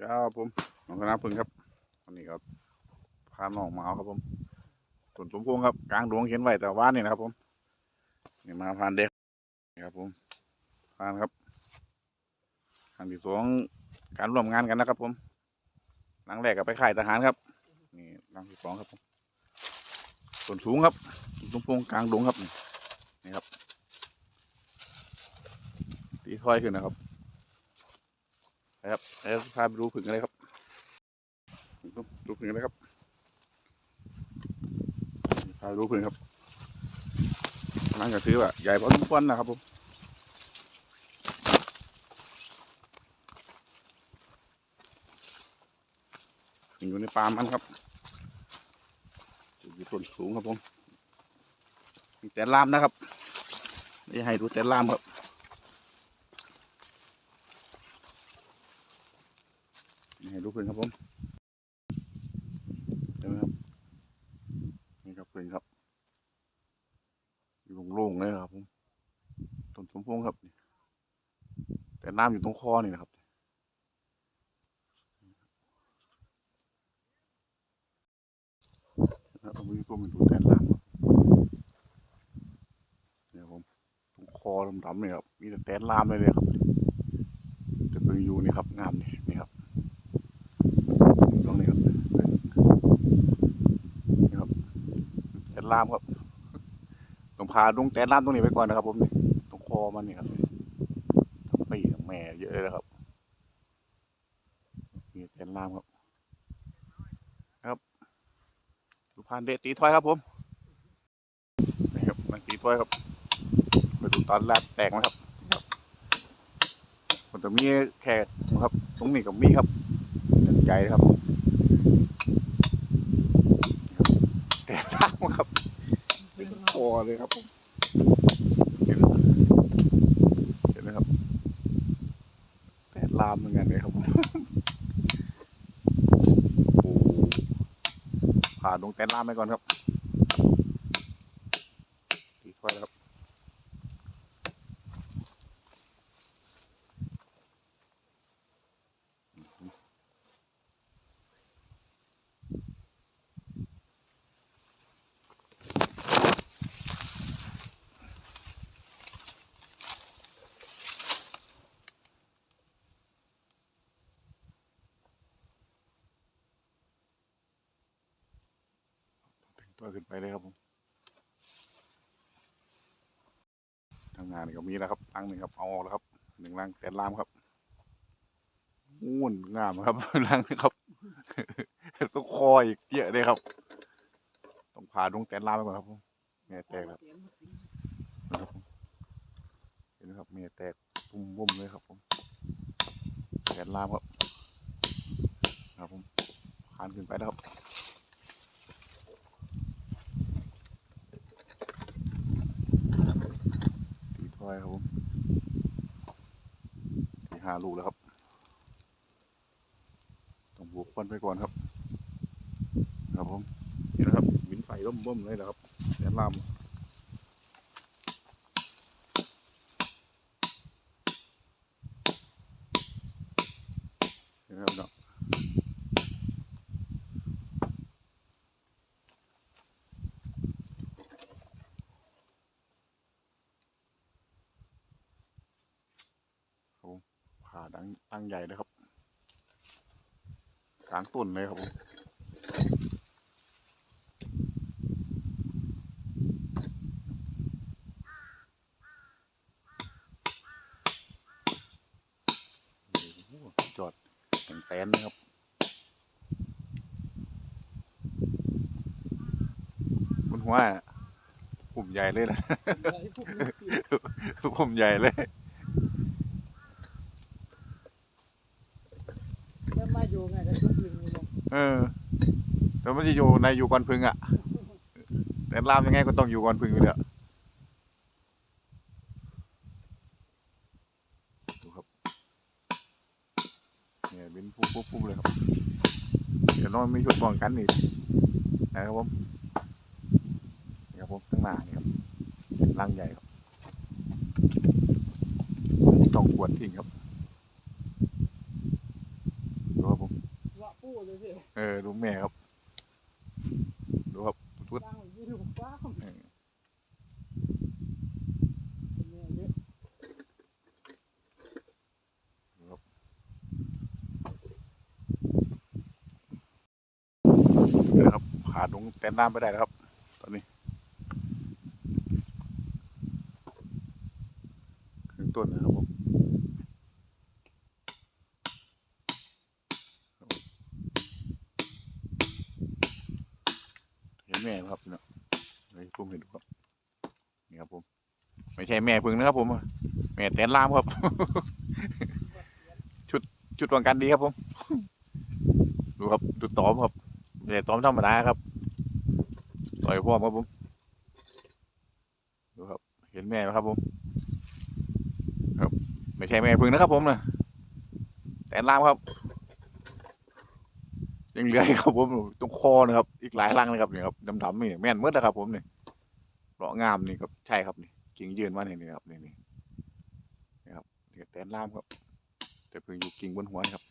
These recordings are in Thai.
ครับผมน้องคณะพึ่งครับวันนี้ก็พาน้องมาเอาครับผมส่วนสมพงครับกลางดวงเขียนไว้แต่ว่านี่นะครับ ผมนี่มาผ่านเด็กนี่ครับผมผ่านครับครั้งที่สองการร่วมงานกันนะครับ ผมหลังแรกก็ไปค่ายทหารครับนี่หลังที่สองครับผมส่วนสูงครับสมพงกลางดวงครับนี่ครับตีถ้อยขึ้นนะครับ แล้วพาไปดูผึ่งกันเลยครับดูผึ่งกันเลยครับพาไปดูผึ่งครับนั่นก็ถือว่าใหญ่พอสมควรนะครับผมอยู่ในปามันครับอยู่ต้นสูงครับผมมีแต่ลามนะครับนี่ให้ดูแต่ลามครับ นี่ให้ดู เพื่อนครับผมเห็นไหมครับนี่ครับเพื่อนครับอยู่โล่งๆเลยครับผมต้นสมพงครับ แต่น้ำอยู่ตรงคอนี่นะครับนะครับผมมีตัวมันดูแต่น้ำครับเนี่ยผมตรงคอดำๆเนี่ยครับมีแต่แตนลามเลยเลยครับจะเพิ่งอยู่นี่ครับงามนี่นี่ครับ ตรงนี้ครับนี่ครับแตนลามครับต้องพาดงแตนลามตรงนี้ไปก่อนนะครับ ผมนี่ตรงคอมันนี่ครับทั้งปีทั้งแม่เยอะเลยนะครับนี่แตนลามครับ ครับดูพานเดตีถ้อยครับผมนี่ครับมันตีถ้อยครับไปดูตอนแรกแตกนะครับครับมันจะมีแขกนะครับ ตรงนี้กับมีครับ ใจครับแต่ล่าครับเป็นคอเลยครับผมเห็นเห็นไหมครับแต่ลามเหมือนกันเลยครับผมผ่าดงแต่ลามไปก่อนครับตีถ้วยแล้วครับ แต่งตัวขึ้นไปเลยครับผมทำงานก็มีแล้วครับลังหนึ่งครับเอาออกแล้วครับหนึ่งลังแต่ลามครับง่วนงามครับลังนี้ครับต้องคออีกเยอะเลยครับ ต้องผ่าดงแต่ลามไปก่อนครับผมแม่แตกครับนะครับเห็นไหมครับแม่แตกปุ้มบุ้มเลยครับผมแต่ลามครับ ครับผมคานขึ้นไปแล้วครับ ตีถ้อยครับผมตีห้าลูกแล้วครับ ต้องบวกควันไปก่อนครับ ครับผมนี่นะครับ วินไฟร่มบ่มเลยนะครับแสนลามนี่นะครับเนาะครับผมผ่างใหญ่เลยครับกลางต้นเลยครับผมจอดแข็งแตนนะครับบนหัวน่ะปุ่มใหญ่เลยนะปุ่มใหญ่เลย แล้วมาอยู่ไงก็ต้องยืนอยู่ เออแล้วมันจะอยู่ในอยู่ก่อนพึ่งอะแต่ลามยังไงก็ต้องอยู่ก่อนพึ่งอยู่เดียวดูครับเนี่ยบินปุ๊บปุ๊บปุ๊บเลยครับเดี๋ยวน้องมีชุดป้องกันอีกนะครับผมนี่ครับผมข้างหน้านี่ครับร่างใหญ่ครับต้องกวนทิ้งครับ คู่เลยพี่เออดูแม่ครับ ดูครับทุดตั้งยี่ลูกฟ้าเออเป็นเนี่ยเยอะดูครับนี่นะครับผ่านลงแตนน้ำไปได้แล้วครับ ตอนนี้ครึ่งต้นนะครับผม แม่ครับเนาะเฮ้ยพุ่มเห็นดูครับนี่ครับผมไม่ใช่แม่พึ่งนะครับผม แม่แตนลามครับ ชุดชุดป้องกันดีครับผม ดูครับดูตอมครับไม่ตอมธรรมดาครับ ต่อยพ่อมครับผมดูครับ เห็นแม่ไหมครับผม ครับ ไม่ใช่แม่พึ่งนะครับผมนะแตนลามครับ ยังเหลืออีกครับผมตรงคอนะครับ อีกหลายรังนะครับเนี่ยครับดำๆนี่แม่นเมื่อนะครับ ผมนี่เลาะงามนี่ครับใช่ครับนี่กิ่งยืนมาเนี่ยนี่ครับนี่นี่นี่ครับนี่แตนลามครับ แต่เพิ่งอยู่กิ่งบนหัวนะครับ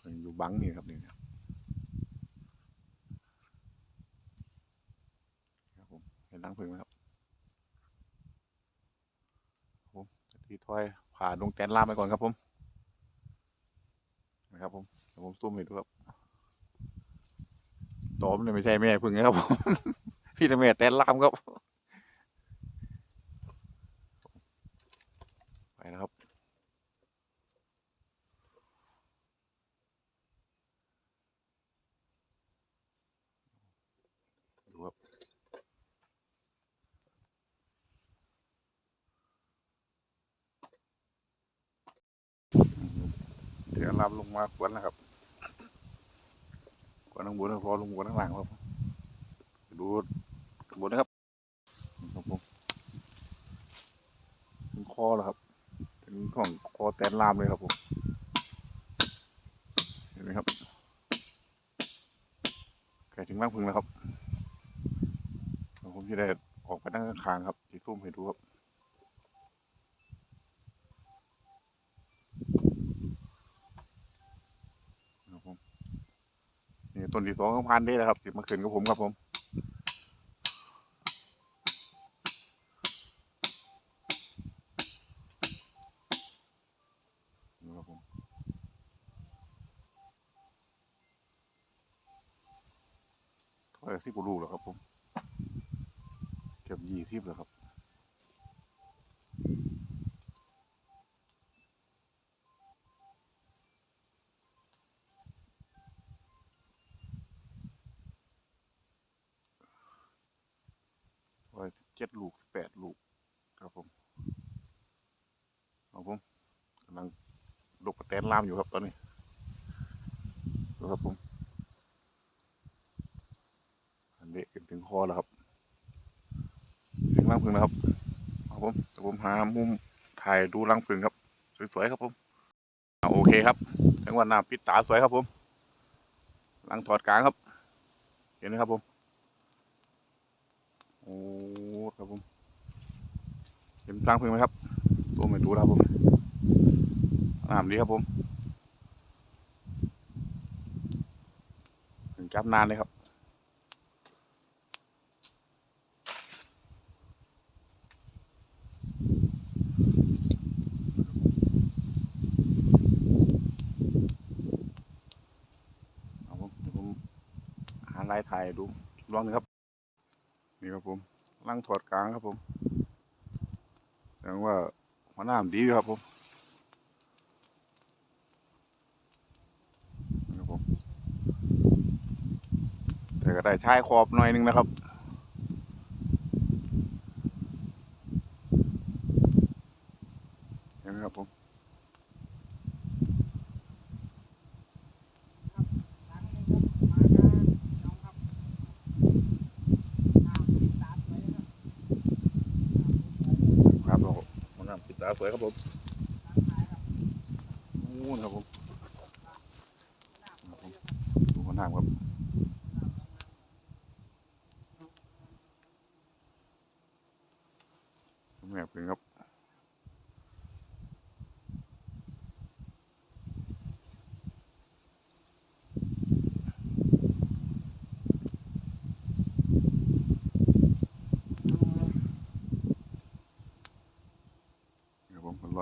เพิ่งอยู่บังนี่ครับนี่ครับผมเห็นรังเพิ่งไหมครับครับผมที่ถ้อย ผ่าลงแตนล่ามไปก่อนครับผมนะครับผมเดี๋ยวผมซูมให้ดูครับตอมเนี่ยไม่ใช่แม่พึ่งนะครับผมพี่นะแม่แตนล่ามครับ ไปนะครับ ดูครับ สียลำลงมาขวนนะครับขวนข้างบนพอลงขวนข้างล่างครับดูบนนะครับครับผมถึงคอแล้วครับถึงของคอแตนลามเลยครับผมเห็นไหมครับใกล้ถึงร่างพึงแล้วครับผมจะได้ออกไปนั่งข้างๆครับที่ซุ่มให้ดูครับผมนี่ ต้นที่สองของพันได้แล้วครับติดมาขึ้นกับผมครับผมนี่ครับผมถอยสิบลูกแล้วครับผมเกือบยี่สิบแล้วครับ ร้อยสิบเจ็ดลูกสิบแปดลูกครับผมครับผมกำลังลูกกระแตนลามอยู่ครับตอนนี้ดูครับผมอันเละขึ้นถึงคอแล้วครับถึงรังผึ่งแล้วครับครับผมเดี๋ยวผมหามุมถ่ายดูรังผึ่งครับ สวยๆครับผมอ่าโอเคครับจังหวัดหน้าปิดตาสวยครับผมรังถอดกลางครับ เห็นไหมครับผม โอ้ครับผม เห็น รังผึ่งไหมครับ ตัวไม่ดูแล้วครับผมน้ำดีครับผมถึงจับนานเลยครับเอาผมเดี๋ยวผมหาลายถ่ายดูลองหนึ่งครับ นี่ครับผมลังถอดกลางครับผม แสดงว่าหัวหน้ำดีอยู่ครับผมครับผม แต่ก็ได้ชายขอบหน่อยหนึงนะครับเห็นไหมครับผม ตั้งเลยครับมากันน้องครับน้ำติดตามไว้ครับ ครับเรามันน้ำติดตา สวยครับผมนู่นครับผมครับผมดูมันน้ำครับแม่พึ่งครับ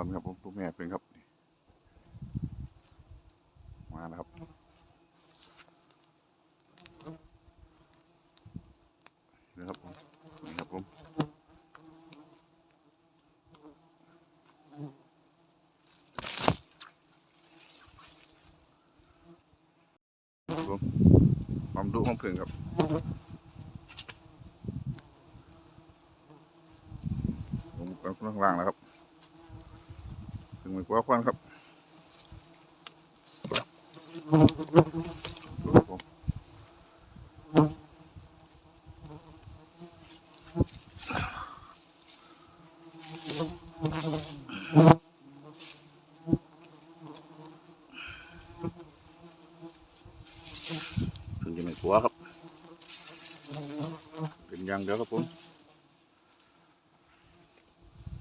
อน ครับผมลูกแม่เพิ่งครับ มาแล้วครับนี่ครับผมนี่ครับผมครับผมความดุของเพิ่งครับผมกำลังล่างแล้วครับ มือกว่าควันครับดูครับผมถึงจะไม่กลัวครับเป็นยังเดียวครับผม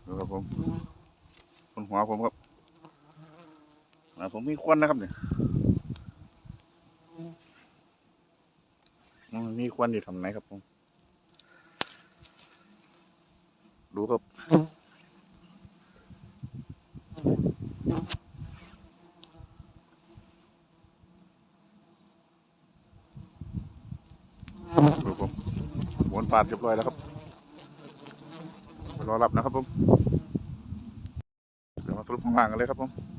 ดูครับผมบนหัวผมครับ ผมมีควันนะครับเนี่ยมันมีควันอยู่ทำไหนครับผม ดูครับดูผมวนปาดเรียบร้อยแล้วครับรอรับนะครับผม เดี๋ยวมาสรุปข้างล่างกันเลยครับผม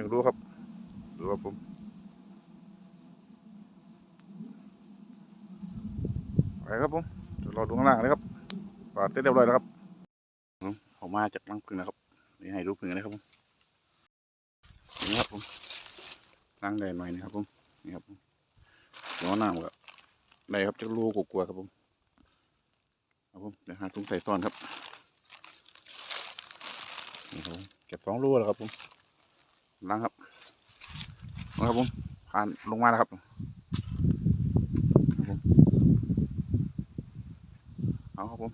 เป็นเครื่องดูครับดูครับผมไปครับผมเดี๋ยวรอดูข้างล่างเลยครับปาดเสร็จเรียบร้อยแล้วครับผมออกมาจากรังพึ่งนะครับนี่ให้ดูพึ่งนะครับผมนี่ครับผมล้างแดดหน่อยนะครับผมนี่ครับผมเดี๋ยวเอาน้ำครับได้ครับจะรูกกลัวครับผมครับผมเดี๋ยวหาถุงใส่ซ่อนครับนี่ครับเก็บสองรูแล้วครับผม ล้างครับเอาครับผมผ่านลงมาแล้วครับครับผมเอาครับผม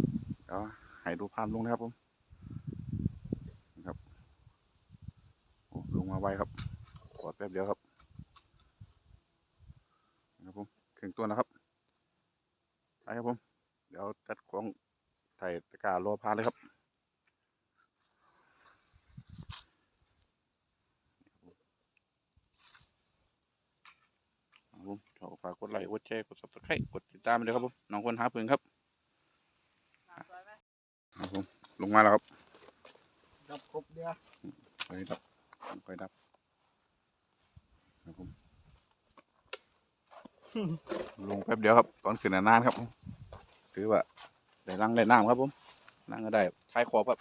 เดี๋ยวให้ดูภาพลงนะครับผมนะครับโอ้ลงมาไวครับกดแป๊บเดียวครับนะครับผมถึงตัวนะครับไปครับผมเดี๋ยวจัดของใส่ตะกร้ารอพานเลยครับผมขอฝากกดไลค์กดแชร์ กด subscribe กดติดตามไปเลยครับผมน้องคนหาปืนครับน้ำสวยไหมครับผมลงมาแล้วครับดับครบเดียวไฟดับไฟดับครับผมลงแป๊บเดียวครับ ตอนขึ้นนานๆครับผมถือว่าได้รังได้น้ำครับผมนั่งก็ได้ท้ายขอบครับ